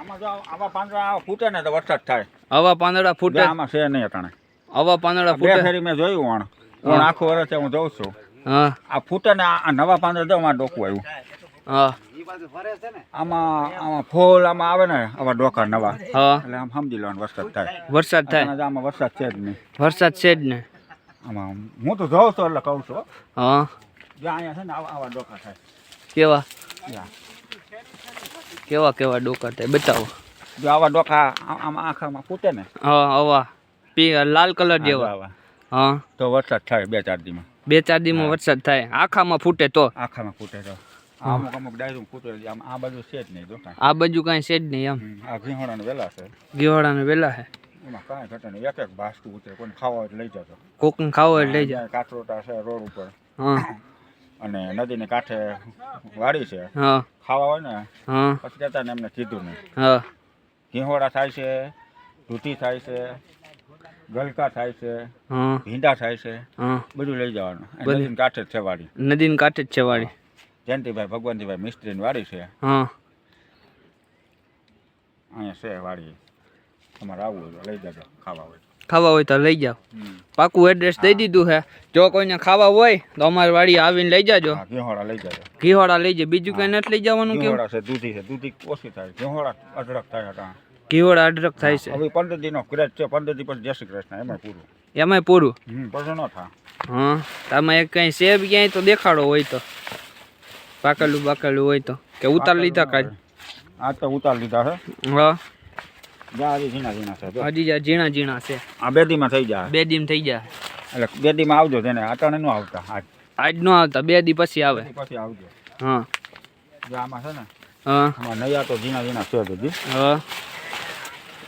આમાં જો આવા પાંદડા ફૂટે ને તો વરસાદ થાય. આવા પાંદડા ફૂટે? આમાં છે નહીં અટાણે. આવા પાંદડા ફૂટે? ફેરી મેં જોયું વણ. વણ આખું વર્ષે હું જોઉં છું. હા. આ ફૂટે ને આ નવા પાંદડા જો આમાં ડોકું આવ્યું. હા. આમાં આમાં ફૂલ આમાં આવે ને આવા ડોકા નવા. હા. એટલે આમ સમજી લેવાનું વરસાદ થાય. વરસાદ થાય. આમાં વરસાદ છે જ નહીં. વરસાદ છે જ નહીં આમાં હું તો જોઉં છું એટલે કહું છું. હા. જો અહીંયા છે ને આવા આવા ડોકા થાય. કેવા. કેવા કેવા ડોકા થાય બતાવો. જો આવા ડોકા આમાં આખામાં ફૂટે ને? હા આવા. પી લાલ કલર જેવા. આવા. હા. તો વરસાદ થાય બે ચાર દીમાં. બે ચાર દીમાં વરસાદ થાય. આખામાં ફૂટે તો. આખામાં ફૂટે તો. અમુક અમુક ડાયરું ફૂટે આમ આ બાજુ છે જ નહીં જો આ બાજુ કાંઈ છે જ નહીં એમ. આ ઘીહોડાને વેલા છે. ગીવાડાને વેલા છે. એમાં કાંઈ ઘટે નહીં. એક એક ઉતરે. કોઈને ખાવા હોય લઈ જતો કોકને ખાવા હોય લઈ જાય જ્યાં છે રોડ ઉપર. હા. અને નદીને કાંઠે વાડી છે. ખાવા હોય ને પછી કહેતા ને એમને કીધું નહીં. ઘીહોડા થાય છે ધૂતી થાય છે ગલકા થાય છે ભીંડા થાય છે બધું લઈ જવાનું. નદીને કાંઠે જ છે વાડી. નદીને કાંઠે જ છે વાડી. જયંતિભાઈ ભગવાનજીભાઈ મિસ્ત્રીની વાડી છે. અહીંયા છે વાડી. તમારે આવવું લઈ જજો ખાવા હોય ખાવા હોય તો લઈ જાઓ. હમ. પાકું એડ્રેસ દઈ દીધું છે. જો કોઈને ખાવા હોય તો અમારી વાડી આવીને લઈ જાજો. હા ઘીહોડા લઈ જજો. ઘીવાડા લઈ જાય બીજું કઈ નથી લઈ જવાનું કેવું ઘીહોડા છે દૂધી છે દૂધી ઓછી થાય. ઘીહોડા અઢળક થાય હતા ઘીવાડા અઢળક થાય છે. હવે પંદર દિનનો ક્રેઝ છે પંદર દી પછી જય શ્રી કૃષ્ણ એમાં પૂરું. એમાંય પૂરું? હમ પછી ન થાય. હા તમે એક કઈ સેબ ક્યાંય તો દેખાડો હોય તો. પાકેલું બાકેલું હોય તો. કે ઉતાર લીધા કાઢ આ તો ઉતાર લીધા છે. હા. જા હજી ઝીણા ઝીણા છે હજી જ્યાં ઝીણા છે. આ બે દીમાં થઈ જાય બે દીમ થઈ જાય એટલે બેદીમાં આવજો તેને અટાણે ન આવતા આજ. આજ નો આવતા બે દી પછી આવે. પછી આવજો. હા. જો આમાં છે ને હા. આમાં નયા તો ઝીણા ઝીણા છે હજી હા.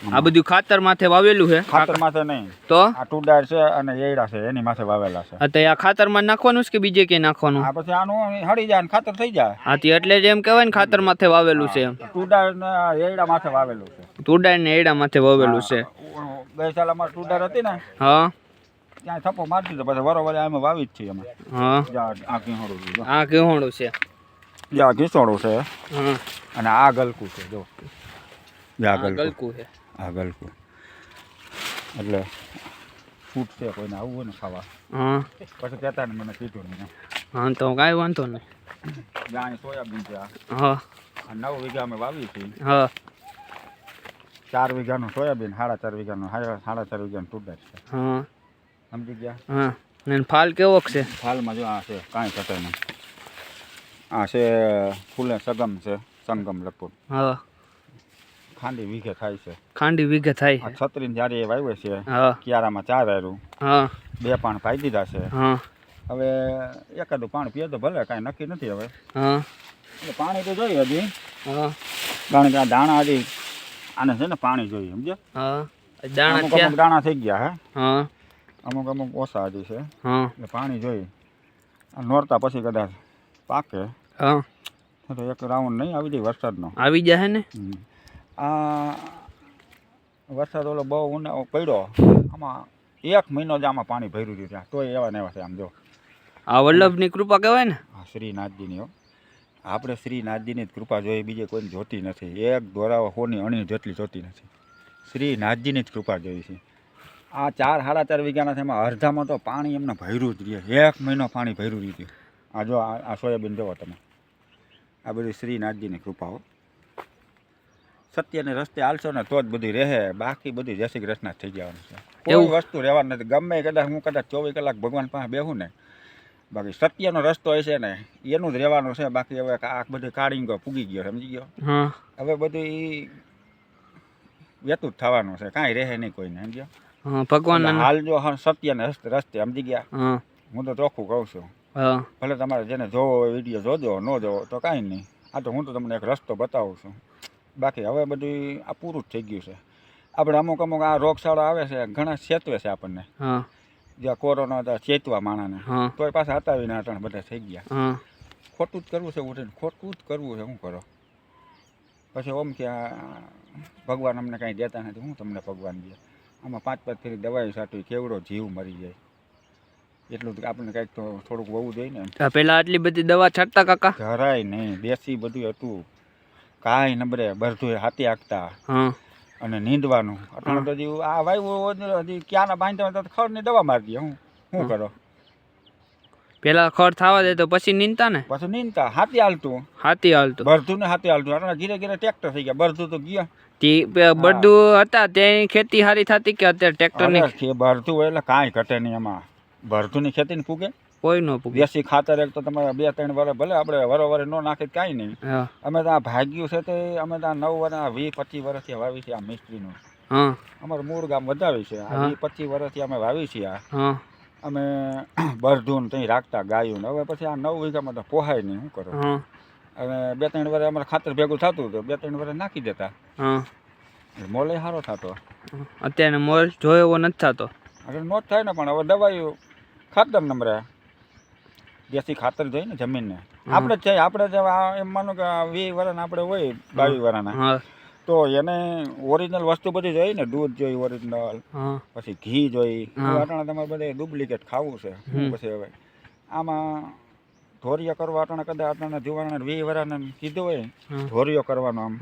આ બધું ખાતર માથે વાવેલું છે? ખાતર માથે નહીં. તો? આ ટુડાર છે અને એડા છે એની માથે વાવેલા છે. હા તો આ ખાતરમાં નાખવાનું છે કે બીજે ક્યાંય નાખવાનું? આ પછી આનું હળી જાય ને ખાતર થઈ જાય. હાથી એટલે જ એમ કહેવાય ને ખાતર માથે વાવેલું છે એમ. ટુડાર ને એડા માથે વાવેલું છે. ટુડાર ને એડા માથે વાવેલું છે. હા, ગઈ સાલ અમારે ટુડાર હતી ને હા. ત્યાં થપ્પો મારતી તો પછી વરોવર એમ વાવી જ છીએ અમે. હા. આ ઘીહોડું છે આ કેહોણું છે. આ ઘીસોડું છે. હા. અને આ ગલકું છે જો. આ ગલકું છે. આ ગલકું એટલે ફૂટ છે કોઈને આવવું હોય ને ખાવા. હા. પછી કહેતા ને મને કીધું ને હા તો કાંઈ વાંધો નહીં. જાણે સોયાબીન છે હા. નવ વીઘા અમે વાવી છીએ. હા. ચાર વીઘાનું સોયાબીન સાડા ચાર વીઘાનું સાડા સાડા ચાર વીઘાનું ટુડાર છે. હા. સમજી ગયા? હા. ને ફાલ કેવો છે? ફાલમાં જો આ છે કાંઈ થતા નહીં. આ છે ફૂલે સગમ છે સંગમ લખું હા. ખાંડી વીઘે થાય છે. ખાંડી વીઘે થાય છે. છત્રીને જારી એ વાવ્યો છે કિયારામાં ચાર આયરું. હા. બે પાણ પાઈ દીધા છે. હા. હવે એકાદું પાણી પીએ તો ભલે કાંઈ નક્કી નથી હવે. હા. એટલે પાણી તો જોઈએ હજી. હા. કારણ કે આ દાણા હજી આને છે ને પાણી જોઈએ હા. દાણા અમુક અમુક દાણા થઈ ગયા હે? હા. અમુક અમુક ઓછા હજી છે. હા. એટલે પાણી જોઈએ. નોરતા પછી કદાચ પાકે. હા. તો એક રાઉન્ડ નહીં આવી જાય વરસાદનો. આવી જાય ને. આ વરસાદ ઓલો બહુ ઉનાળો પડ્યો. આમાં એક મહિનો જ આમાં પાણી ભર્યું હતું ત્યાં. તોય એવા ને એવા છે આમ જો. આ વલ્લભની કૃપા કહેવાય ને? હા શ્રીનાથજીની હો. આપણે શ્રીનાથજીની જ કૃપા જોઈએ બીજે કોઈને જોતી નથી. એક દોરાઓ હોની અણી જેટલી જોતી નથી. શ્રીનાથજીની જ કૃપા જોઈ છે. આ ચાર સાડા ચાર વીઘાના છે એમાં અડધામાં તો પાણી એમને ભર્યું જ રહે. એક મહિનો પાણી ભર્યું રહ્યું આ જો આ સોયાબીન જોવો તમે. આ બધી શ્રીનાથજીની કૃપા હો. સત્યને રસ્તે હાલશો ને તો જ બધું રહે. બાકી બધું જય શ્રી કૃષ્ણ થઈ જવાનું છે. કોઈ એવું? વસ્તુ રહેવાનું નથી. ગમે કદાચ હું કદાચ ચોવીસ કલાક ભગવાન પાસે બેહું ને બાકી સત્યનો રસ્તો હશે ને એનું જ રહેવાનું છે. બાકી હવે આ બધું કાઢી પૂગી ગયો સમજી ગયો? હવે બધું એ વેતું જ થવાનું છે. કાંઈ રહે નહીં કોઈને સમજ્યો? ભગવાન હાલ જો હા સત્યને રસ્તે સમજી ગયા? હું. તો ચોખ્ખું કહું છું. ભલે તમારે જેને જોવો વીડિયો જોજો ન જોવો તો કાંઈ નહીં. આ તો હું તો તમને એક રસ્તો બતાવું છું. બાકી હવે બધું આ પૂરું જ થઈ ગયું છે. આપણે અમુક અમુક આ રોગશાળા આવે છે ઘણા ચેતવે છે આપણને. જ્યાં કોરોના હતા ચેતવા માણાને. તો પાછા હટાવીને અટાણે બધા થઈ ગયા. ખોટું જ કરવું છે ઉઠીને ખોટું જ કરવું છે શું કરો? પછી ઓમ કે આ ભગવાન અમને કાંઈ દેતા નથી હું તમને ભગવાન દે આમાં પાંચ પાંચ ફેરી દવાઈ સાટવી કેવડો જીવ મરી જાય? એટલું આપણને કાંઈક તો થોડુંક હોવું જોઈએ ને. પહેલાં પેલા આટલી બધી દવા છાંટતા કાકા? જરાય નહીં દેશી બધું હતું. કાંઈ નબરે બધું હાથી હાંકતા. અને નીંદવાનું. અટાણે તો હજી આ વાયુ હજી ક્યાંના બાંધતા હોય તો ખડની દવા મારી દે હું શું કરો? પેલા ખડ થવા દે તો પછી નીંદતા ને? પછી નીંદતા હાથી હાલતું. હાથી હાલતું. બરધું ને હાથી હાલતું. અટાણે ધીરે ધીરે ટ્રેક્ટર થઈ ગયા બરધું તો ગયા. તે બધું હતા તેની ખેતી સારી થતી કે અત્યારે ટ્રેક્ટરની? બરધું હોય એટલે કાંઈ ઘટે નહીં એમાં. બરધું ની ખેતી ને ફૂગે કોઈ નો પૂગે દેશી ખાતર એક તો તમારે બે ત્રણ વર્ષ ભલે આપણે વરો નો ન નાખે કાંઈ નહીં. અમે તો આ ભાગ્યું છે તે અમે તો આ નવ વર્ષ વીસ પચીસ વર્ષથી વાવી છે આ મિસ્ત્રીનું. અમારું મૂળ ગામ વધાવી છે. આ. વીસ પચીસ વર્ષથી અમે વાવી છીએ આ. અમે બરધૂન ત્યાં રાખતા ગાયું હવે પછી આ નવ વીઘામાં તો પોહાય નહીં શું કરો? અને બે ત્રણ વર્ષ અમારે ખાતર ભેગું થતું હતું. બે ત્રણ વર્ષ નાખી દેતા. મોલે સારો થતો. અત્યારે મોલ જોયો એવો નથી થતો. હવે નો થાય ને પણ હવે દવાઈ ખાતર નંબરે દેશી ખાતર જોઈએ ને જમીનને. આપણે જ છે આપણે જે એમ માનો કે આ વીસ વર્ષના આપણે હોય બાવીસ વર્ષના તો એને ઓરિજિનલ વસ્તુ બધી જોઈએ ને દૂધ જોઈએ ઓરિજિનલ પછી ઘી જોઈ. હા. તમારે બધે ડુપ્લિકેટ ખાવું છે. પછી હવે આમાં ધોરિયો કરવા અટાણે કદાચ અટાણે જુવાના વી વરાને કીધું હોય ધોરિયો કરવાનો આમ.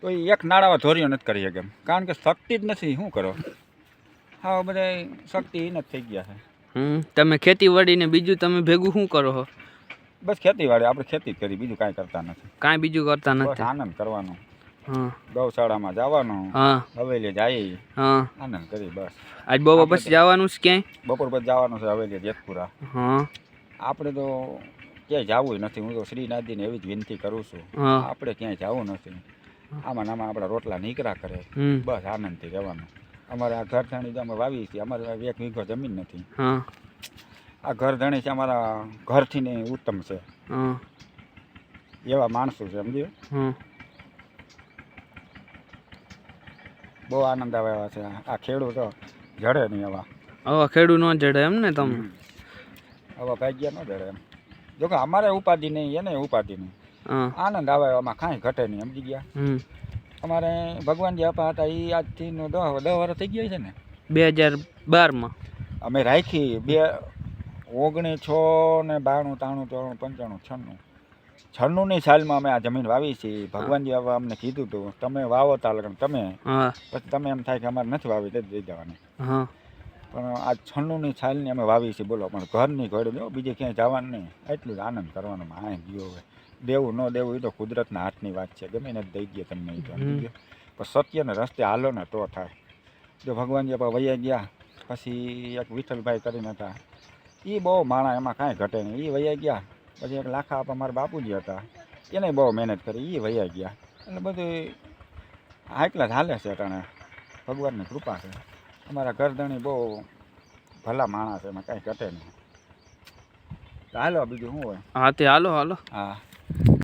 તો એ એક નાળામાં ધોરિયો નથી કરી શકે કારણ કે શક્તિ જ નથી શું કરો? હા બધા શક્તિ નથી થઈ ગયા છે. હમ? તમે ખેતી વળીને બીજું તમે ભેગું શું કરો છો બસ ખેતીવાડી આપણે ખેતી જ કરી બીજું કાંઈ કરતા નથી. કાંઈ બીજું કરતા નથી? આનંદ કરવાનો. ગૌશાળામાં જવાનું હવેલી જઈએ આનંદ કરી બસ. આજ બપોર પછી જવાનું છે ક્યાંય? બપોર પછી જવાનું છે હવેલી જેતપુરા. આપણે તો ક્યાંય જવું નથી હું તો શ્રીનાથજીને એવી જ વિનંતી કરું છું. આપણે ક્યાંય જવું નથી. આમાં નામાં આપણા રોટલા નીકળ્યા કરે. બસ આનંદથી રહેવાનું. અમારે આ ઘર ધણી તો અમે વાવી છીએ અમારે એક વીઘો જમીન નથી. હા. આ ઘર ધણી છે અમારા ઘરથી ને ઉત્તમ છે. એવા માણસો છે સમજ્યું? બહુ આનંદ આવે એવા છે. આ ખેડૂતો જડે નહીં એવા હવે ખેડૂત ન જડે એમ ને તમે? હવે ભાગ્યા ન જડે એમ. જો કે અમારે ઉપાધિ નહીં એને ઉપાધિ નહીં. આનંદ આવે એમાં કાંઈ ઘટે નહીં સમજી ગયા? અમારે ભગવાનજી આપા હતા એ આજથી દસ દસ વર્ષ થઈ ગયા છે ને. બે હજાર બારમાં. અમે રાખી બે ઓગણીસ છ ને બાણું ત્રાણું ત્રણ પંચાણું છન્નું. છન્નુંની સાલમાં અમે આ જમીન વાવી છીએ ભગવાનજી હવે અમને કીધું હતું તમે વાવો તાલગણ તમે. પછી તમે એમ થાય કે અમારે નથી વાવી તે જ દઈ દેવાની પણ આ છન્નુંની ને અમે વાવી છીએ બોલો પણ ઘરની ઘડી જો બીજે ક્યાંય જવાનું નહીં. એટલું જ આનંદ કરવાનો આ ગયો હવે. દેવું ન દેવું એ તો કુદરતના હાથની વાત છે. ગમે ને દઈ દે તમને એ તો પણ સત્યને રસ્તે હાલો ને તો થાય. જો ભગવાનજી આપણે વૈયા ગયા પછી એક વિઠ્ઠલભાઈ કરીને હતા. એ બહુ માણા એમાં કાંઈ ઘટે નહીં. એ વૈયા ગયા પછી એક લાખા આપા મારા બાપુજી હતા. એને બહુ મહેનત કરી એ વૈયા ગયા. એટલે બધું આટલા જ હાલે છે અટાણે. ભગવાનની કૃપા છે. અમારા ઘરધણી બહુ ભલા માણસ છે એમાં કાંઈ ઘટે નહીં. હાલો બીજું શું હોય? હા તે હાલો હાલો. હા.